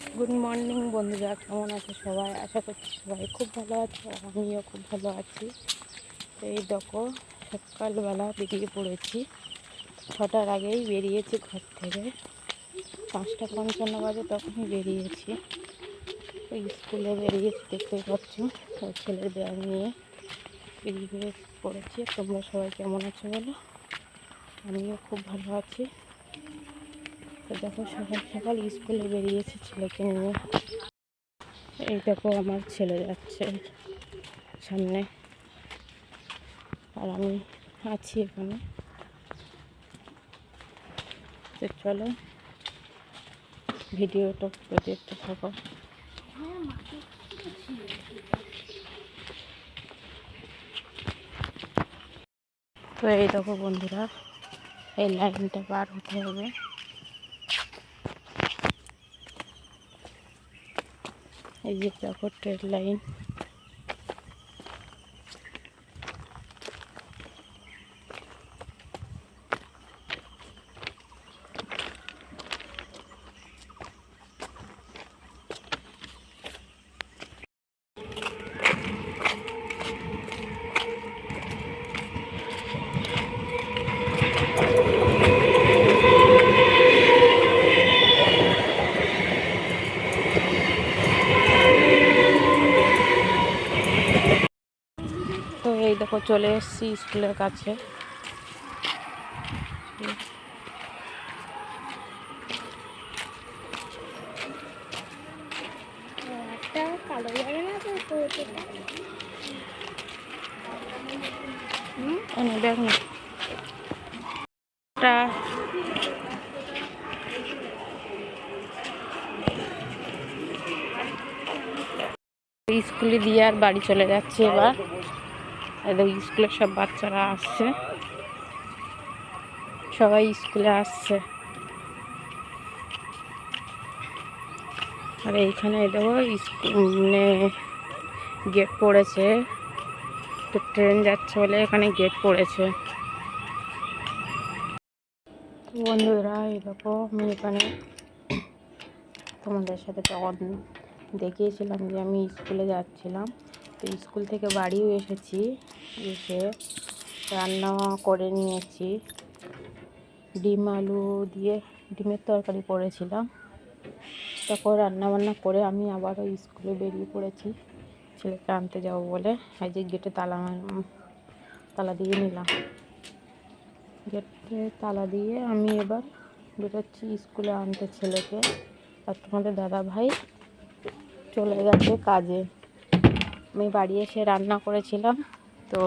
Good morning বন্ধুরা, কেমন আছে সবাই? আশা করছি সবাই খুব ভালো আছে আমিও খুব ভালো আছি। এই দেখো, সকালবেলা বেরিয়ে পড়েছি। ছটার আগেই বেরিয়েছি ঘর থেকে। পাঁচটা পঞ্চান্ন বাজে তখনই বেরিয়েছি। ওই স্কুলে বেরিয়েছি দেখতে পাচ্ছ, ওই ছেলের ব্যাগ নিয়ে বেরিয়ে পড়েছি। তোমরা সবাই কেমন আছো বলো? আমিও খুব ভালো আছি। তো দেখো সকাল সকাল স্কুলে বেরিয়েছে ছেলেকে নিয়ে। এই দেখো আমার ছেলে যাচ্ছে সামনে। আর আমি আছি এখানে। তো চলো ভিডিওটা দেখতে থাকো। তো এই দেখো বন্ধুরা, এই লাইনটা পার হতে হবে। এই যে দেখো ট্রেন লাইন তো এই দেখো চলে এসেছি স্কুলের কাছে। দেখ না। স্কুলে দিয়ে আর বাড়ি চলে যাচ্ছে এবার। এদের স্কুলের সব বাচ্চারা আসছে। সবাই স্কুলে আসছে। আর এইখানে দেখো মানে গেট পড়েছে। তো ট্রেন যাচ্ছে বলে এখানে গেট পড়েছে। বন্ধুরা, এই দেখো, আমি এখানে তোমাদের সাথে তখন দেখিয়েছিলাম যে আমি স্কুলে যাচ্ছিলাম। তো স্কুল থেকে বাড়িও এসেছি, এসে রান্না করে নিয়েছি। ডিম আলু দিয়ে ডিমের তরকারি করেছিলাম। তারপর রান্না বান্না করে আমি আবারও স্কুলে বেরিয়ে পড়েছি। ছেলেকে আনতে যাব বলে, এই যে গেটে তালা তালা দিয়ে নিলাম। গেটে তালা দিয়ে আমি এবার বেরোচ্ছি স্কুলে আনতে ছেলেকে। আর তোমাদের দাদা ভাই চলে গেছে কাজে। আমি বাড়ি এসে রান্না করেছিলাম। তো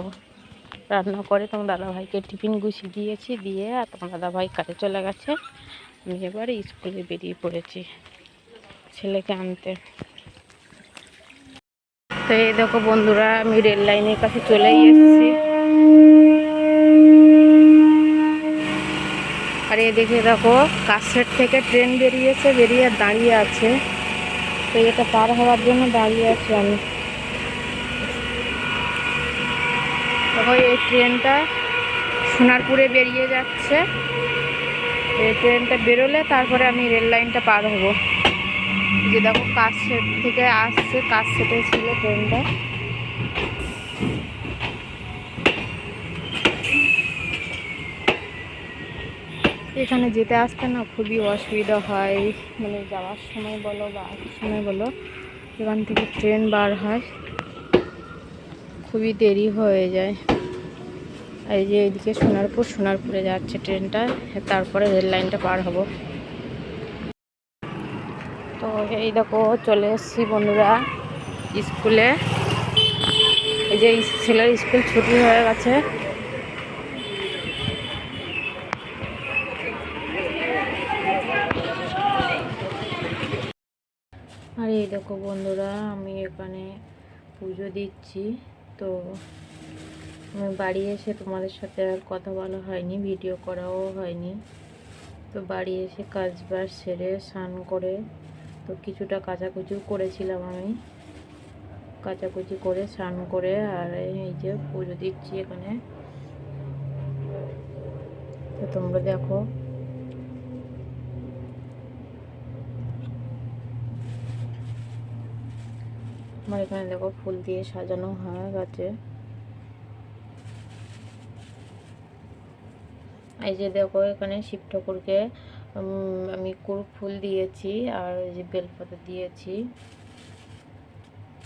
রান্না করে তোমার দাদাভাইকে টিফিন গুছিয়ে দিয়েছি, দিয়ে আর তোমার দাদাভাই কাজে চলে গেছে। আমি এবার স্কুলে বেরিয়ে পড়েছি ছেলেকে আনতে। তো এই দেখো বন্ধুরা, আমি রেল লাইনের কাছে চলেই এসেছি। আর এ দেখে দেখো, কাছের থেকে ট্রেন বেরিয়েছে, বেরিয়ে দাঁড়িয়ে আছে। তো এটা পার হওয়ার জন্য দাঁড়িয়ে আছি আমি। দেখো এই ট্রেনটা সোনারপুরে বেরিয়ে যাচ্ছে। এই ট্রেনটা বেরোলে তারপরে আমি রেল লাইনটা পার হব। যে দেখো কাজ থেকে আসছে কাজ সেটে ছিল ট্রেনটা। এখানে যেতে আসতে না খুবই অসুবিধা হয়। মানে যাওয়ার সময় বলো বা আসার সময় বলো, এখান থেকে ট্রেন বার হয়। খুবই দেরি হয়ে যায়। এই যে এদিকে সোনারপুর, সোনারপুরে যাচ্ছে ট্রেনটা, তারপরে রেল লাইনটা পার হব। তো এই দেখো, চলে এসেছি বন্ধুরা স্কুলে। এই যে ছেলের স্কুল ছুটি হয়ে গেছে। আর এই দেখো বন্ধুরা, আমি এখানে পুজো দিচ্ছি। তো আমি বাড়ি এসে তোমাদের সাথে আর কথা বলা হয়নি ভিডিও করাও হয়নি। তো বাড়ি এসে কাজ বাজ সেরে স্নান করে তো কিছুটা কাচাকুচিও করেছিলাম আমি। কাচাকুচি করে স্নান করে আর এই যে পুজো দিচ্ছি এখানে। তো তোমরা দেখো আমার এখানে দেখো ফুল দিয়ে সাজানো হয়ে গেছে। এই যে দেখো এখানে শিব ঠাকুরকে আমি কুরুপ ফুল দিয়েছি আর এই যে বেলপাতা দিয়েছি।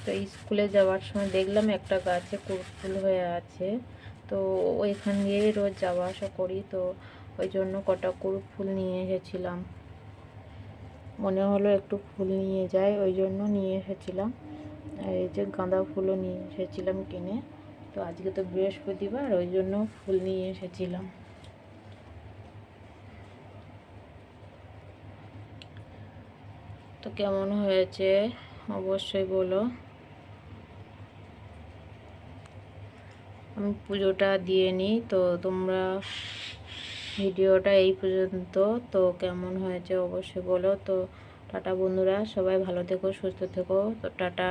তো স্কুলে যাওয়ার সময় দেখলাম একটা গাছে কুরুপ ফুল হয়ে আছে। তো ওইখান দিয়েই রোজ যাওয়া আসা করি, তো ওই জন্য কটা কুরুপ ফুল নিয়ে এসেছিলাম। মনে হলো একটু ফুল নিয়ে যাই, ওই জন্য নিয়ে এসেছিলাম। আর এই যে গাঁদা ফুলও নিয়ে এসেছিলাম কিনে। তো আজকে তো বৃহস্পতিবার, ওই জন্য ফুল নিয়ে এসেছিলাম। তো কেমন হয়েছে? অবশ্যই বলো। আমি পুজোটা দিয়ে নিই, তো তোমরা ভিডিওটা এই পর্যন্ত। তো কেমন হয়েছে অবশ্যই বলো। তো টাটা বন্ধুরা, সবাই ভালো থেকো, সুস্থ থেকো। তো টাটা।